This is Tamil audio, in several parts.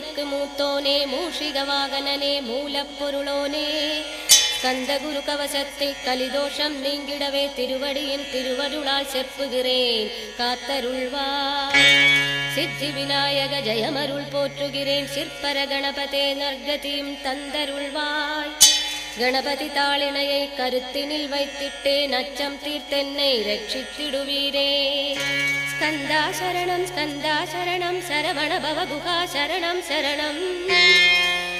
முருகனுக்கு மூத்தோனே மூஷிக வாகனனே மூலப்பொருளோனே. கந்த குரு கவசத்தை கலிதோஷம் நீங்கிடவே திருவடியின் திருவருளால் செப்புகிறேன். காத்தருள்வார். சித்தி விநாயக ஜெயமருள் போற்றுகிறேன். சிற்பர கணபதே நர்கதியும் தந்தருள்வாய். கணபதி தாளினையை கருத்தினில் வைத்திட்டேன் அச்சம் தீர்த்தென்னை ரட்சித்திடுவீரே. ஸ்கந்தா சரணம் ஸ்கந்தா சரணம் சரவண பவகுகா சரணம் சரணம்.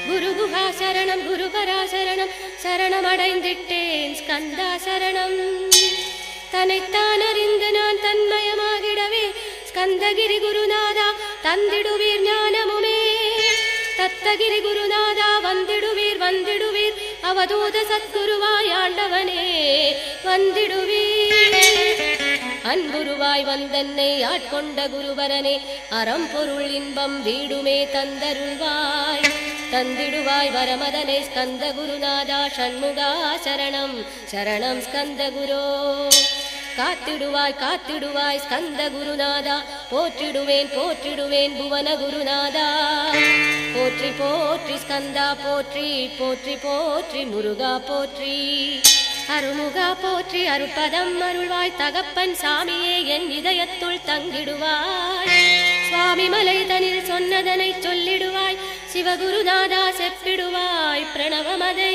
குருகுகா சரணம் குருபரா சரணம் சரணமடைந்திட்டேன் ஸ்கந்தா சரணம் தன்னைத்தான் அறிந்து நான் தன்மயமாகிடவே ஸ்கந்தகிரி குருநாதா தந்திடுவீர் ஞானமுமே. தத்தகிரி குருநாதா வந்திடுவீர் வந்திடுவீர் அவதூத சத்குருவாய் ஆண்டவனே வந்திடுவீர். அன்புருவாய் வந்தன்னை ஆட்கொண்ட குருவரனே அறம் பொருள் இன்பம் வீடுமே தந்தருள்வாய். தந்திடுவாய் வரமதனை ஸ்கந்த குருநாதா சண்முகா சரணம் சரணம் ஸ்கந்த குரோ. காத்திடுவாய் காத்திடுவாய் ஸ்கந்த குருநாதா. போற்றிடுவேன் போற்றிடுவேன் புவன குருநாதா. போற்றி போற்றி ஸ்கந்தா போற்றி போற்றி போற்றி முருகா போற்றி. அருமுகா போற்றி அருட்பதம் அருள்வாய். தகப்பன் சாமியே என் இதயத்துள் தங்கிடுவாய். சுவாமி மலை தனில் சொன்னதனை சொல்லிடுவாய். சிவகுருநாதா செப்பிடுவாய். பிரணவமதை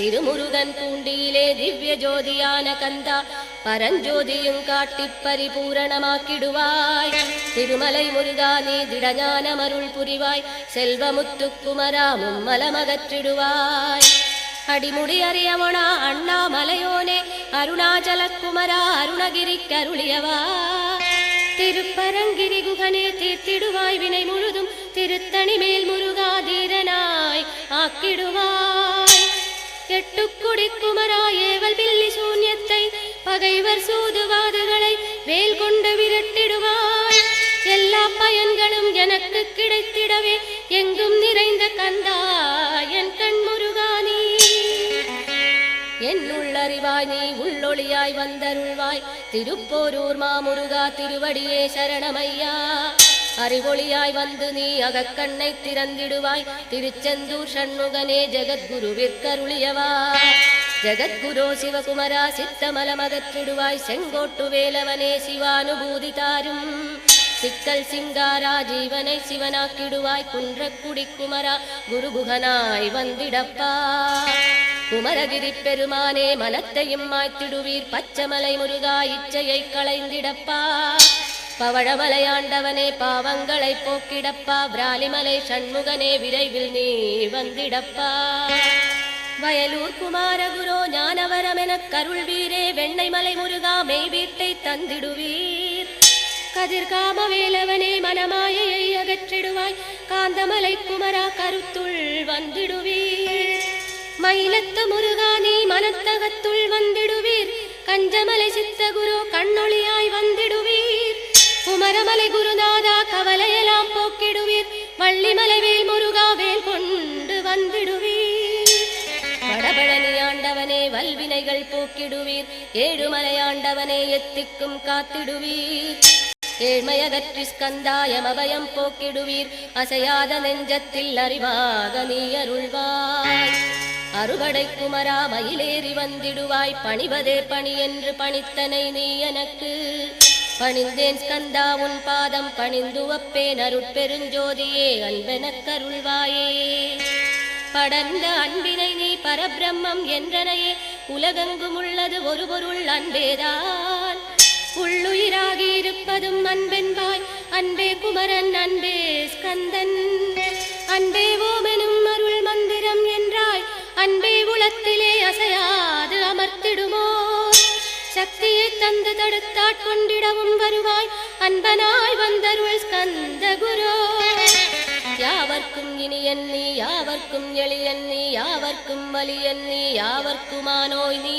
திருமுருகன் பூண்டியிலே திவ்ய ஜோதியான கந்தா பரஞ்சோதியும் காட்டி பரிபூரணமாக்கிடுவாய். திருமலை முருகா நீ திடஞான மருள் புரிவாய். செல்வமுத்துக்குமரா மலமகற்றிடுவாய் அடிமுடி அறியவனா அண்ணாமலையோனே அருணாச்சல குமரா அருணகிரி கருளியவா திருப்பரங்கிரி குகனே தீர்த்திடுவாய். வினை முழுதும் திருத்தணி மேல் முருகா தீரனாய் ஆக்கிடுவாய். எட்டுக்குடி குமராயேவல் பில்லி சூன்யத்தை பகைவர் சூதுவாதுகளை வேல் கொண்டு விரட்டிடுவாய். எல்லா பயன்களும் எனக்கு கிடைத்திடவே எங்கும் நிறைந்த கந்தா என் கண் முருகானி என் உள்ளறிவாய் நீ உள்ளொளியாய் வந்தருள்வாய். திருப்போரூர் மாமுருகா திருவடியே சரணமையா. அறிவொளியாய் வந்து நீ அகக்கண்ணை திறந்திடுவாய். திருச்செந்தூர் சண்முகனே ஜெகத்குருவிற்கருளியவா. ஜெகத்குரோ சிவகுமரா சித்தமலமகற்றிடுவாய். செங்கோட்டு வேலவனே சிவானுபூதி தாரும் சிக்கல் சிங்காரா ஜீவனை சிவனாக்கிடுவாய். குன்றக்குடி குமரா குருகுகனாய் வந்திடப்பா. குமரகிரி பெருமானே மனத்தையும் மாய்த்திடுவீர். பச்சமலை முருகா இச்சையை களைந்திடப்பா. பவழமலையாண்டவனே பாவங்களை போக்கிடப்பா. பிராலிமலை சண்முகனே விரைவில் நீ வந்திடப்பா. வயலூர் குமாரகுரோ ஞானவரமெனக் கருள்வீரே. வெண்ணைமலை முருகா மெய் வீட்டை தந்திடுவீர். கதிர்காம வேலவனே மனமாயையை அகற்றிடுவாய். காந்தமலை குமரா கருத்துள் வந்திடுவீர். மயிலத்த முருகா நீ மனத்தகத்துள் வந்திடுவீர். கஞ்சமலை சித்தகுரோ கண்ணொளியாய் வந்திடுவீர். குமரமலை குருநாதா கவலையெல்லாம் போக்கிடுவீர். வள்ளிமலை வேல் முருகா வேல் கொண்டு வந்திடுவீர். வடபழனி ஆண்டவனே வல்வினைகள் போக்கிடுவீர். ஏழுமலை ஆண்டவனே எத்திக்கும் காத்திடுவீர். ஏழ்மையகற்றி ஸ்கந்தாயம் அபயம் போக்கிடுவீர். அசையாத நெஞ்சத்தில் அறிவாக நீ அருள்வாய். அறுபடை குமரா மயிலேறி வந்திடுவாய். பணிவதே பணி என்று பணித்தனை நீ எனக்கு. பணிந்தேன் ஸ்கந்தா உன் பாதம் பணிந்து வப்பேன் அருட்பெருஞ்சோதியே அன்பென கருள்வாயே. படர்ந்த அன்பினை நீ பரபிரம்மம் என்றனையே. உலகெங்கும் உள்ளது ஒரு பொருள் அன்பேதான். உள்ளுயிராகி இருப்பதும் அன்பென்பாய். அன்பே குமரன் அன்பே ஸ்கந்தன். அன்பே ஓமெனும் அருள் மந்திரம் என்றாய். அன்பே உளத்திலே அசையார் சக்தியை தந்து தடுத்தாட்கொண்டிடவும் வருவாய். அன்பனாய் வந்தருள் ஸ்கந்த குரோ யாவர்க்கும் இனியன் நீ யாவர்க்கும் எளியன் நீ யாவர்க்கும் வலியன் நீ யாவர்க்குமானோய் நீ?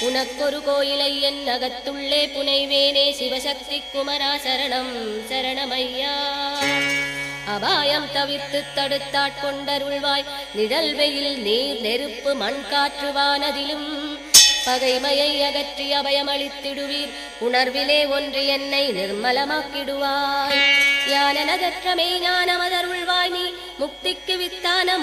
உனக்கொரு கோயிலை என் அகத்துள்ளே புனைவேனே சிவசக்தி குமரா சரணம் சரணமையா. அபாயம் தவிர்த்து தடுத்தாட்கொண்டருள்வாய் நிழல் வெயில் நீர் நெருப்பு மண் காற்று வானதிலும் பகைமையை அகற்றி அபயமளித்திடுவீர். உணர்விலே ஒன்று என்னை நிர்மலமாக்கிடுவாய். ஞானமதர் ஞானமதருள்வாய் நீ. முக்திக்கு வித்தான